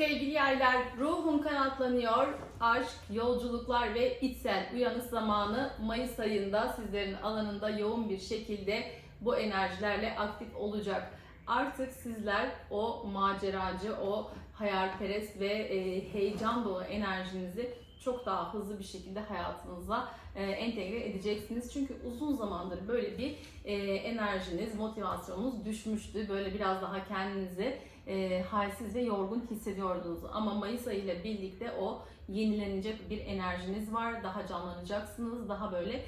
Sevgili yaylar, ruhun kanatlanıyor. Aşk, yolculuklar ve içsel uyanış zamanı Mayıs ayında sizlerin alanında yoğun bir şekilde bu enerjilerle aktif olacak. Artık sizler o maceracı, o hayalperest ve e, heyecan dolu enerjinizi çok daha hızlı bir şekilde hayatınıza e, entegre edeceksiniz. Çünkü uzun zamandır böyle bir e, enerjiniz, motivasyonunuz düşmüştü. Böyle biraz daha kendinizi e, halsiz ve yorgun hissediyordunuz. Ama Mayıs ayı ile birlikte o yenilenecek bir enerjiniz var. Daha canlanacaksınız, daha böyle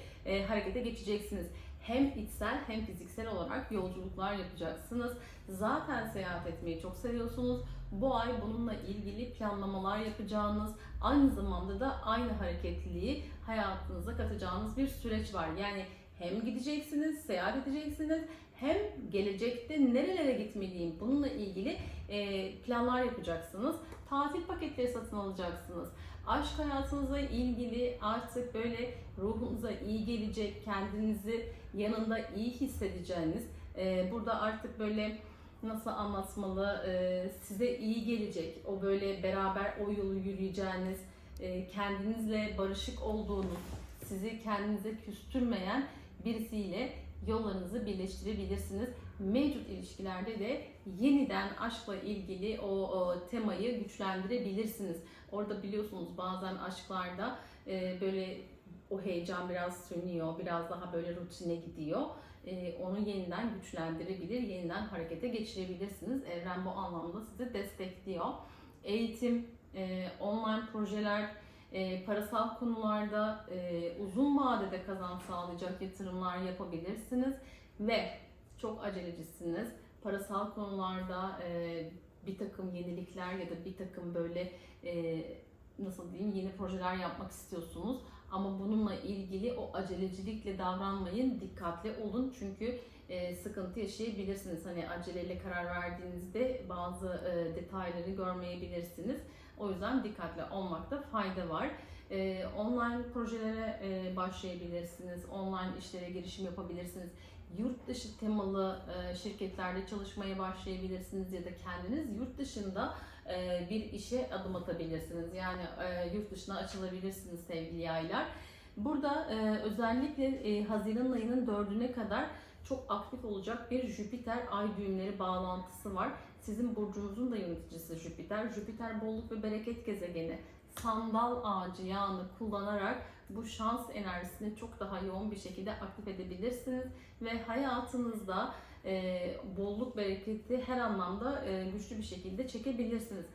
harekete geçeceksiniz. Hem içsel hem fiziksel olarak yolculuklar yapacaksınız. Zaten seyahat etmeyi çok seviyorsunuz. Bu ay bununla ilgili planlamalar yapacağınız, aynı zamanda da aynı hareketliliği hayatınıza katacağınız bir süreç var. Yani hem gideceksiniz, seyahat edeceksiniz, hem gelecekte nerelere gitmeliyim bununla ilgili e, planlar yapacaksınız. Tatil paketleri satın alacaksınız. Aşk hayatınızla ilgili artık böyle ruhunuza iyi gelecek, kendinizi yanında iyi hissedeceğiniz, e, burada artık böyle nasıl anlatmalı, e, size iyi gelecek, o böyle beraber o yolu yürüyeceğiniz, kendinizle barışık olduğunuz, sizi kendinize küstürmeyen birisiyle yollarınızı birleştirebilirsiniz. Mevcut ilişkilerde de yeniden aşkla ilgili o, o temayı güçlendirebilirsiniz. Orada biliyorsunuz bazen aşklarda e, böyle o heyecan biraz sönüyor, biraz daha böyle rutine gidiyor. E, onu yeniden güçlendirebilir, yeniden harekete geçirebilirsiniz. Evren bu anlamda sizi destekliyor. Eğitim, e, online projeler, e, parasal konularda e, uzun vadede kazanç sağlayacak yatırımlar yapabilirsiniz ve çok acelecisiniz. Parasal konularda e, bir takım yenilikler ya da bir takım böyle e, nasıl diyeyim yeni projeler yapmak istiyorsunuz. Ama bununla ilgili o acelecilikle davranmayın, dikkatli olun çünkü e, sıkıntı yaşayabilirsiniz. Hani aceleyle karar verdiğinizde bazı e, detayları görmeyebilirsiniz. O yüzden dikkatli olmakta fayda var. Ee, online projelere e, başlayabilirsiniz, online işlere girişim yapabilirsiniz. Yurt dışı temalı e, şirketlerde çalışmaya başlayabilirsiniz ya da kendiniz yurt dışında e, bir işe adım atabilirsiniz. Yani e, yurt dışına açılabilirsiniz sevgili yaylar. Burada e, özellikle e, Haziran ayının 4'üne kadar çok aktif olacak bir Jüpiter ay düğümleri bağlantısı var. Sizin burcunuzun da yöneticisi Jüpiter. Jüpiter bolluk ve bereket gezegeni. Sandal ağacı yağını kullanarak bu şans enerjisini çok daha yoğun bir şekilde aktif edebilirsiniz ve hayatınızda e, bolluk bereketi her anlamda e, güçlü bir şekilde çekebilirsiniz.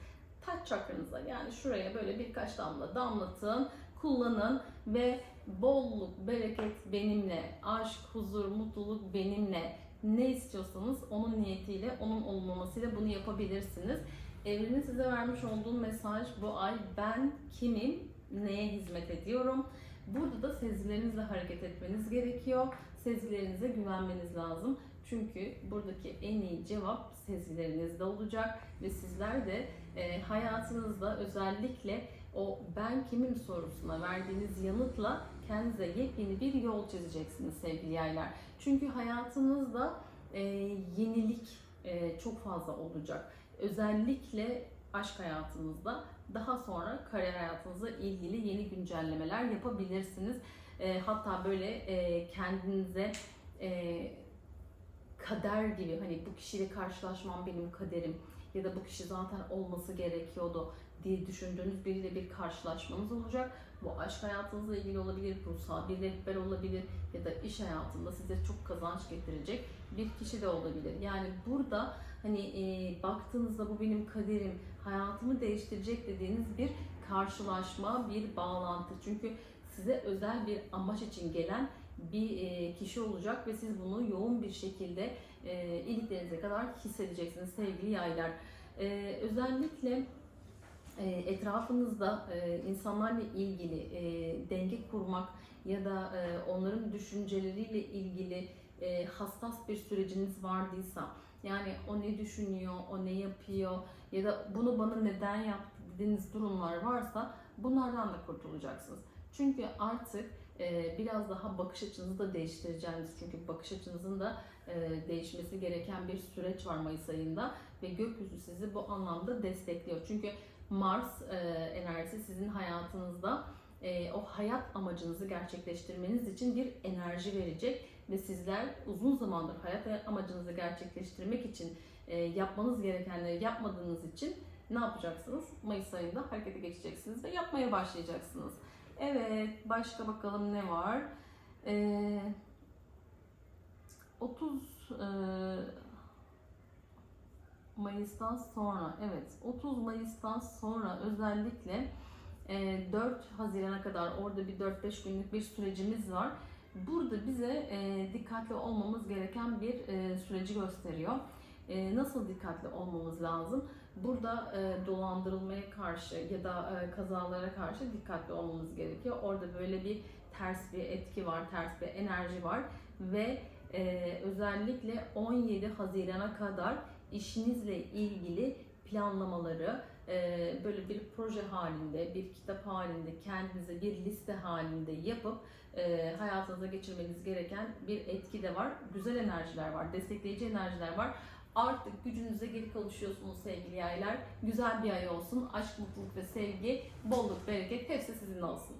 Taç çakranıza yani şuraya böyle birkaç damla damlatın, kullanın ve bolluk, bereket benimle, aşk, huzur, mutluluk benimle ne istiyorsanız onun niyetiyle, onun olmamasıyla bunu yapabilirsiniz. Evrenin size vermiş olduğu mesaj bu ay ben kimim, neye hizmet ediyorum. Burada da sezgilerinizle hareket etmeniz gerekiyor. Sezgilerinize güvenmeniz lazım. Çünkü buradaki en iyi cevap sezgilerinizde olacak ve sizler de e, hayatınızda özellikle o ben kimim sorusuna verdiğiniz yanıtla kendinize yepyeni bir yol çizeceksiniz sevgili yaylar. Çünkü hayatınızda e, yenilik e, çok fazla olacak. Özellikle aşk hayatınızda daha sonra kariyer hayatınızla ilgili yeni güncellemeler yapabilirsiniz. E, hatta böyle e, kendinize e, kader gibi hani bu kişiyle karşılaşmam benim kaderim ya da bu kişi zaten olması gerekiyordu diye düşündüğünüz biriyle bir karşılaşmanız olacak. Bu aşk hayatınızla ilgili olabilir, ruhsal bir rehber olabilir ya da iş hayatında size çok kazanç getirecek bir kişi de olabilir. Yani burada hani e, baktığınızda bu benim kaderim, hayatımı değiştirecek dediğiniz bir karşılaşma, bir bağlantı. Çünkü size özel bir amaç için gelen bir e, kişi olacak ve siz bunu yoğun bir şekilde e, iliklerinize kadar hissedeceksiniz sevgili yaylar. E, özellikle etrafınızda e, insanlarla ilgili e, denge kurmak ya da e, onların düşünceleriyle ilgili hassas bir süreciniz vardıysa yani o ne düşünüyor, o ne yapıyor ya da bunu bana neden yaptı dediğiniz durumlar varsa bunlardan da kurtulacaksınız. Çünkü artık biraz daha bakış açınızı da değiştireceğiniz çünkü bakış açınızın da e, değişmesi gereken bir süreç var Mayıs ayında ve gökyüzü sizi bu anlamda destekliyor. Çünkü Mars e, enerjisi sizin hayatınızda e, o hayat amacınızı gerçekleştirmeniz için bir enerji verecek ve sizler uzun zamandır hayat amacınızı gerçekleştirmek için yapmanız gerekenleri yapmadığınız için ne yapacaksınız? Mayıs ayında harekete geçeceksiniz ve yapmaya başlayacaksınız. Evet, başka bakalım ne var? Ee, 30 e, Mayıs'tan sonra, evet 30 Mayıs'tan sonra özellikle e, 4 Haziran'a kadar orada bir 4-5 günlük bir sürecimiz var. Burada bize e, dikkatli olmamız gereken bir e, süreci gösteriyor. E, nasıl dikkatli olmamız lazım? Burada e, dolandırılmaya karşı ya da e, kazalara karşı dikkatli olmamız gerekiyor. Orada böyle bir ters bir etki var, ters bir enerji var ve e, özellikle 17 Haziran'a kadar işinizle ilgili planlamaları e, böyle bir proje halinde, bir kitap halinde, kendinize bir liste halinde yapıp e, hayatınıza geçirmeniz gereken bir etki de var. Güzel enerjiler var, destekleyici enerjiler var. Artık gücünüze geri kavuşuyorsunuz sevgili yaylar. Güzel bir ay olsun. Aşk, mutluluk ve sevgi, bolluk, bereket hepsi sizin olsun.